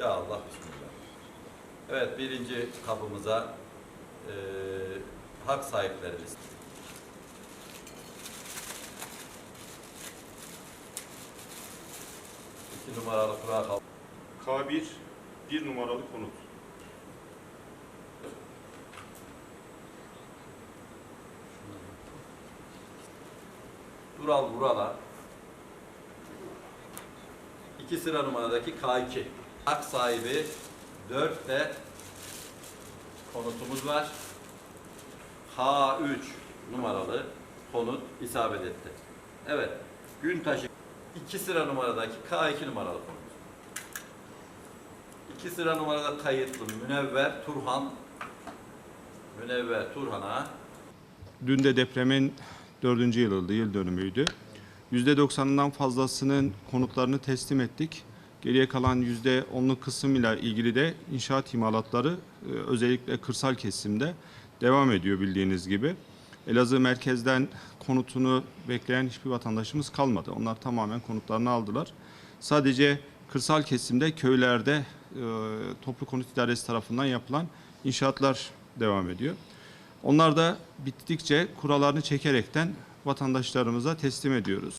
Ya Allah bismillah. Evet birinci kapımıza eee hak sahiplerimiz. İki numaralı kura kap. K1 bir numaralı konut. Dural Vural'a iki sıra numaradaki K2 hak sahibi 4 de konutumuz var. H3 numaralı konut isabet etti. Evet. Güntaşı 2 sıra numaradaki K2 numaralı konut. 2 sıra numarada kayıtlı Münevver Turhan Münevver Turhan'a Dün de depremin dördüncü yılıydı, yıl dönümüydü. %90'ından fazlasının konutlarını teslim ettik. Geriye kalan %10'luk kısmıyla ilgili de inşaat imalatları e, özellikle kırsal kesimde devam ediyor bildiğiniz gibi. Elazığ merkezden konutunu bekleyen hiçbir vatandaşımız kalmadı. Onlar tamamen konutlarını aldılar. Sadece kırsal kesimde köylerde e, toplu konut idaresi tarafından yapılan inşaatlar devam ediyor. Onlar da bittikçe kurallarını çekerekten vatandaşlarımıza teslim ediyoruz.